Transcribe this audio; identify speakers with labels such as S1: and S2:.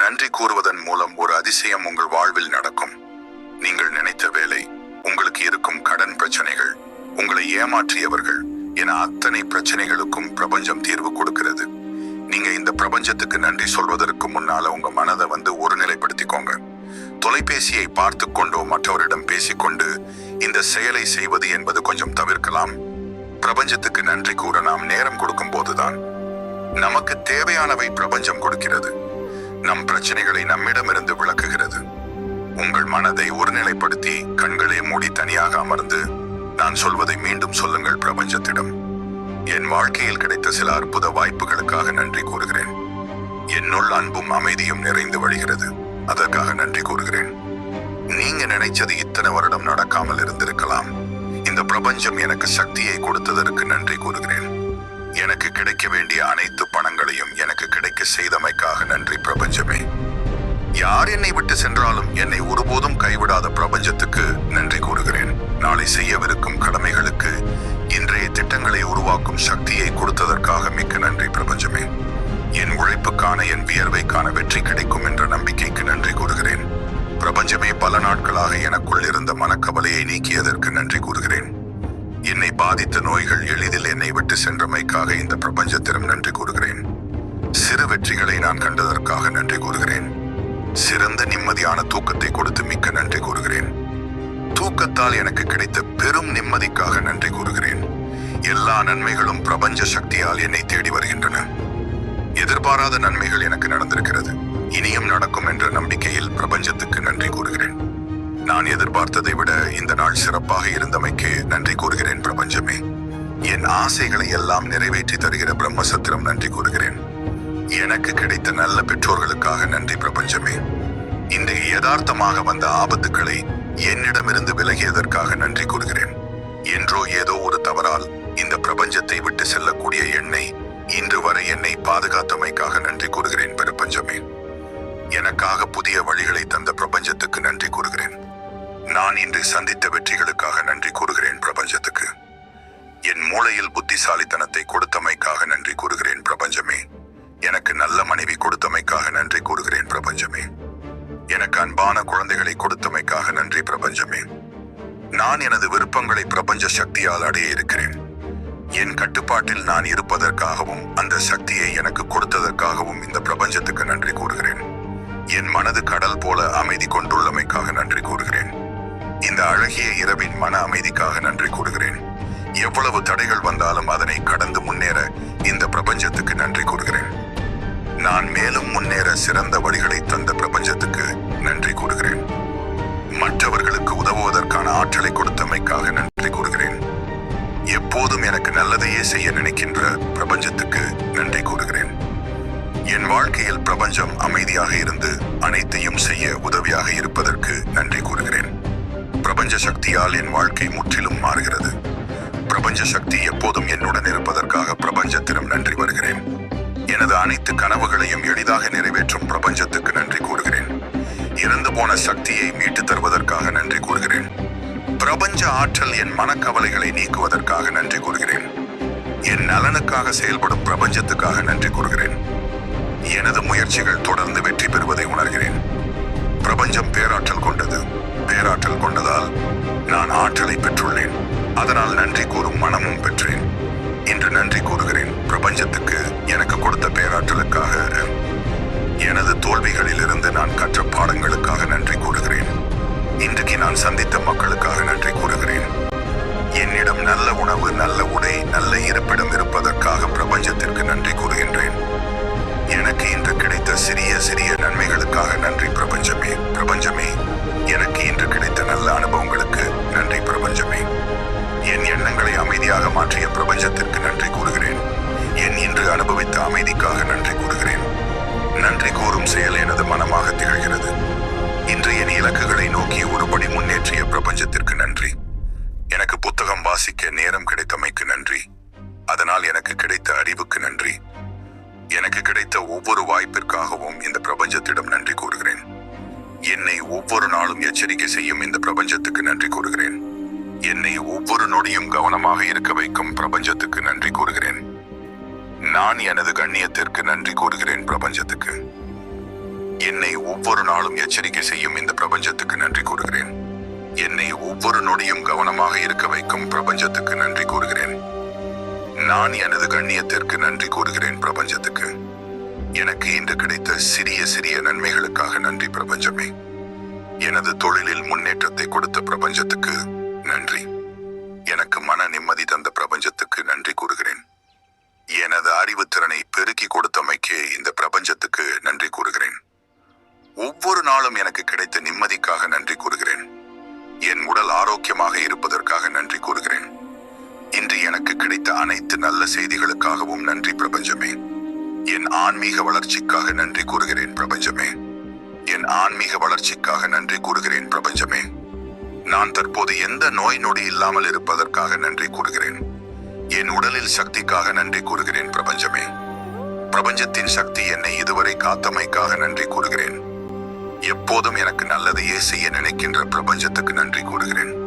S1: நன்றி கூறுவதன் மூலம் ஒரு அதிசயம் உங்கள் வாழ்வில் நடக்கும். நீங்கள் நினைத்த வேலை உங்களுக்கு இருக்கும் கடன் பிரச்சனைகள் உங்களை ஏமாற்றியவர்கள் என அத்தனை பிரச்சனைகளுக்கும் பிரபஞ்சம் தீர்வு கொடுக்கிறது. நீங்க இந்த பிரபஞ்சத்துக்கு நன்றி சொல்வதற்கு முன்னால உங்க மனதை வந்து ஒருநிலைப்படுத்திக்கோங்க தொலைபேசியை பார்த்து கொண்டோ மற்றவரிடம் பேசிக்கொண்டு இந்த செயலை செய்வது என்பது கொஞ்சம் தவிர்க்கலாம். பிரபஞ்சத்துக்கு நன்றி கூற நாம் நேரம் கொடுக்கும் போதுதான் நமக்கு தேவையானவை பிரபஞ்சம் கொடுக்கிறது. நம் பிரச்சனைகளை நம்மிடமிருந்து விளக்குகிறது. உங்கள் மனதை ஒருநிலைப்படுத்தி கண்களை மூடி தனியாக அமர்ந்து நான் சொல்வதை மீண்டும் சொல்லுங்கள் பிரபஞ்சத்திடம். என் வாழ்க்கையில் கிடைத்த சில அற்புத வாய்ப்புகளுக்காக நன்றி கூறுகிறேன். என்னுள் அன்பும் அமைதியும் நிறைந்து வழிகிறது. அதற்காக நன்றி கூறுகிறேன். நீங்க நினைச்சது இத்தனை வருடம் நடக்காமல் இருந்திருக்கலாம். இந்த பிரபஞ்சம் எனக்கு சக்தியை கொடுத்ததற்கு நன்றி கூறுகிறேன். எனக்கு கிடைக்க வேண்டிய அனைத்து பணங்களையும் எனக்கு கிடைக்க செய்தமைக்காக நன்றி பிரபஞ்சமே. யார் என்னை விட்டு சென்றாலும் என்னை ஒருபோதும் கைவிடாத பிரபஞ்சத்துக்கு நன்றி கூறுகிறேன். நாளை செய்யவிருக்கும் கடமைகளுக்கு இன்றைய திட்டங்களை உருவாக்கும் சக்தியை கொடுத்ததற்காக மிக்க நன்றி பிரபஞ்சமே. என் உழைப்புக்கான என் வியர்வைக்கான வெற்றி கிடைக்கும் என்ற நம்பிக்கைக்கு நன்றி கூறுகிறேன். பிரபஞ்சமே பல நாட்களாக எனக்குள் இருந்த மனக்கவலையை நீக்கியதற்கு நன்றி கூறுகிறேன். என்னை பாதித்த நோய்கள் எளிதில் என்னை விட்டு சென்றமைக்காக இந்த பிரபஞ்சத்திடம் நன்றி கூறு வெற்றிகளை நான் கண்டதற்காக நன்றி கூறுகிறேன். சிறந்த நிம்மதியான தூக்கத்தை கொடுத்து மிக்க நன்றி கூறுகிறேன். தூக்கத்தால் எனக்கு கிடைத்த பெரும் நிம்மதிக்காக நன்றி கூறுகிறேன். எல்லா நன்மைகளும் பிரபஞ்ச சக்தியால் என்னை தேடி வருகின்றன. எதிர்பாராத நன்மைகள் எனக்கு நடந்திருக்கிறது. இனியும் நடக்கும் என்ற நம்பிக்கையில் பிரபஞ்சத்துக்கு நன்றி கூறுகிறேன். நான் எதிர்பார்த்ததை விட இந்த நாள் சிறப்பாக இருந்தமைக்கு நன்றி கூறுகிறேன் பிரபஞ்சமே. என் ஆசைகளை எல்லாம் நிறைவேற்றி தருகிற பிரம்மசத்திரம் நன்றி கூறுகிறேன். எனக்கு கிடைத்த நல்ல பெற்றோர்களுக்காக நன்றி பிரபஞ்சமே. இன்றைய யதார்த்தமாக வந்த ஆபத்துக்களை என்னிடமிருந்து விலகியதற்காக நன்றி கூறுகிறேன். என்றோ ஏதோ ஒரு தவறால் இந்த பிரபஞ்சத்தை விட்டு செல்லக்கூடிய என்னை இன்று வரை என்னை பாதுகாத்தமைக்காக நன்றி கூறுகிறேன் பிரபஞ்சமே. எனக்காக புதிய வழிகளை தந்த பிரபஞ்சத்துக்கு நன்றி கூறுகிறேன். நான் இன்று சந்தித்த வெற்றிகளுக்காக நன்றி கூறுகிறேன் பிரபஞ்சத்துக்கு. என் மூளையில் புத்திசாலித்தனத்தை கொடுத்தமைக்காக நன்றி கூறுகிறேன் பிரபஞ்சமே. அன்பான குழந்தைகளை கொடுத்தமைக்காக நன்றி பிரபஞ்சமே. நான் எனது விருப்பங்களை பிரபஞ்ச சக்தியால் அடைய இருக்கிறேன் என் கட்டுப்பாட்டில் நான் இருப்பதற்காகவும் அந்த சக்தியை எனக்கு கொடுத்ததற்காகவும் இந்த பிரபஞ்சத்துக்கு நன்றி கூறுகிறேன். என் மனது கடல் போல அமைதி கொண்டுள்ளமைக்காக நன்றி கூறுகிறேன். இந்த அழகிய இரவின் மன அமைதிக்காக நன்றி கூறுகிறேன். எவ்வளவு தடைகள் வந்தாலும் அதனை கடந்து முன்னேற இந்த பிரபஞ்சத்துக்கு நன்றி கூறுகிறேன். நான் மேலும் முன்னேற சிறந்த வழிகளை தந்த பிரபஞ்சத்துக்கு செய்ய நினைக்கின்ற பிரபஞ்சத்துக்கு நன்றி கூறுகிறேன். என் வாழ்க்கையில் பிரபஞ்சம் அமைதியாக இருந்து அனைத்தையும் செய்ய உதவியாக இருப்பதற்கு நன்றி கூறுகிறேன். பிரபஞ்ச சக்தியால் என் வாழ்க்கை முற்றிலும் மாறுகிறது. பிரபஞ்ச சக்தி எப்போதும் என்னுடன் இருப்பதற்காக பிரபஞ்சத்திடம் நன்றி வருகிறேன். எனது அனைத்து கனவுகளையும் எளிதாக நிறைவேற்றும் பிரபஞ்சத்துக்கு நன்றி கூறுகிறேன். இறந்து போன சக்தியை மீட்டு தருவதற்காக நன்றி கூறுகிறேன். பிரபஞ்ச ஆற்றல் என் மனக்கவலைகளை நீக்குவதற்காக நன்றி கூறுகிறேன். என் நலனுக்காக செயல்படும் பிரபஞ்சத்துக்காக நன்றி கூறுகிறேன். எனது முயற்சிகள் தொடர்ந்து வெற்றி பெறுவதை உணர்கிறேன். பிரபஞ்சம் பேராற்றல் கொண்டது. பேராற்றல் கொண்டதால் நான் ஆற்றலை பெற்றுள்ளேன். அதனால் நன்றி கூறும் மனமும் பெற்றேன். இன்று நன்றி கூறுகிறேன். பிரபஞ்சத்துக்கு எனக்கு கொடுத்த பேராற்றலுக்காக எனது தோல்விகளிலிருந்து நான் கற்ற பாடங்களுக்காக நன்றி கூறுகிறேன். இன்றைக்கு நான் சந்தித்த மக்களுக்காக நன்றி கூறுகிறேன். என்னிடம் நல்ல உணவு நல்ல உடை நல்ல இருப்பிடம் இருப்பதற்காக பிரபஞ்சத்திற்கு நன்றி கூறுகின்றேன். எனக்கு இன்று கிடைத்த சிறிய சிறிய நன்மைகளுக்காக நன்றி பிரபஞ்சமே பிரபஞ்சமே. எனக்கு இன்று கிடைத்த நல்ல அனுபவங்களுக்கு நன்றி பிரபஞ்சமே. என் எண்ணங்களை அமைதியாக மாற்றிய பிரபஞ்சத்திற்கு நன்றி கூறுகிறேன். என் இன்று அனுபவித்த அமைதிக்காக நன்றி கூறுகிறேன். நன்றி கூறும் செயல் எனது மனமாக திகழ்கிறது. இன்று என் இலக்குகளை நோக்கி ஒருபடி வாசிக்க நேரம் கிடைத்தமைக்கு நன்றி. அதனால் எனக்கு கிடைத்த அறிவுக்கு நன்றி. எனக்கு கிடைத்த ஒவ்வொரு வாய்ப்பிற்காகவும் இந்த பிரபஞ்சத்திடம் நன்றி கூறுகிறேன். என்னை ஒவ்வொரு நாளும் எச்சரிக்கை செய்யும் இந்த பிரபஞ்சத்துக்கு நன்றி கூறுகிறேன். என்னை ஒவ்வொரு நொடியும் கவனமாக இருக்க வைக்கும் பிரபஞ்சத்துக்கு நன்றி கூறுகிறேன். நான் எனது கண்ணியத்திற்கு நன்றி கூறுகிறேன் பிரபஞ்சத்துக்கு. என்னை ஒவ்வொரு நாளும் எச்சரிக்கை செய்யும் இந்த பிரபஞ்சத்துக்கு நன்றி கூறுகிறேன். என்னை ஒவ்வொரு நொடியும் கவனமாக இருக்க வைக்கும் பிரபஞ்சத்துக்கு நன்றி கூறுகிறேன். நான் எனது கண்ணியத்திற்கு நன்றி கூறுகிறேன் பிரபஞ்சத்துக்கு. எனக்கு இன்று கிடைத்த சிறிய சிறிய நன்மைகளுக்காக நன்றி பிரபஞ்சமே. எனது தொழிலில் முன்னேற்றத்தை கொடுத்த பிரபஞ்சத்துக்கு நன்றி. எனக்கு மன நிம்மதி தந்த பிரபஞ்சத்துக்கு நன்றி கூறுகிறேன். எனது அறிவுத்திறனை பெருக்கி கொடுத்தமைக்கு இந்த பிரபஞ்சத்துக்கு நன்றி கூறுகிறேன். ஒவ்வொரு நாளும் எனக்கு கிடைத்த நிம்மதிக்காக நன்றி கூறுகிறேன். என் உடல் ஆரோக்கியமாக இருப்பதற்காக நன்றி கூறுகிறேன். இன்று எனக்கு கிடைத்த அனைத்து நல்ல செய்திகளுக்காகவும் நன்றி பிரபஞ்சமே. என் ஆன்மீக வளர்ச்சிக்காக நன்றி கூறுகிறேன் பிரபஞ்சமே. என் ஆன்மீக வளர்ச்சிக்காக நன்றி கூறுகிறேன் பிரபஞ்சமே. நான் தற்போது எந்த நோய் நொடி இல்லாமல் இருப்பதற்காக நன்றி கூறுகிறேன். என் உடலில் சக்திக்காக நன்றி கூறுகிறேன் பிரபஞ்சமே. பிரபஞ்சத்தின் சக்தி என்னை இதுவரை காத்தமைக்காக நன்றி கூறுகிறேன். எப்போதும் எனக்கு நல்லதையே செய்ய நினைக்கின்ற பிரபஞ்சத்துக்கு நன்றி கூறுகிறேன்.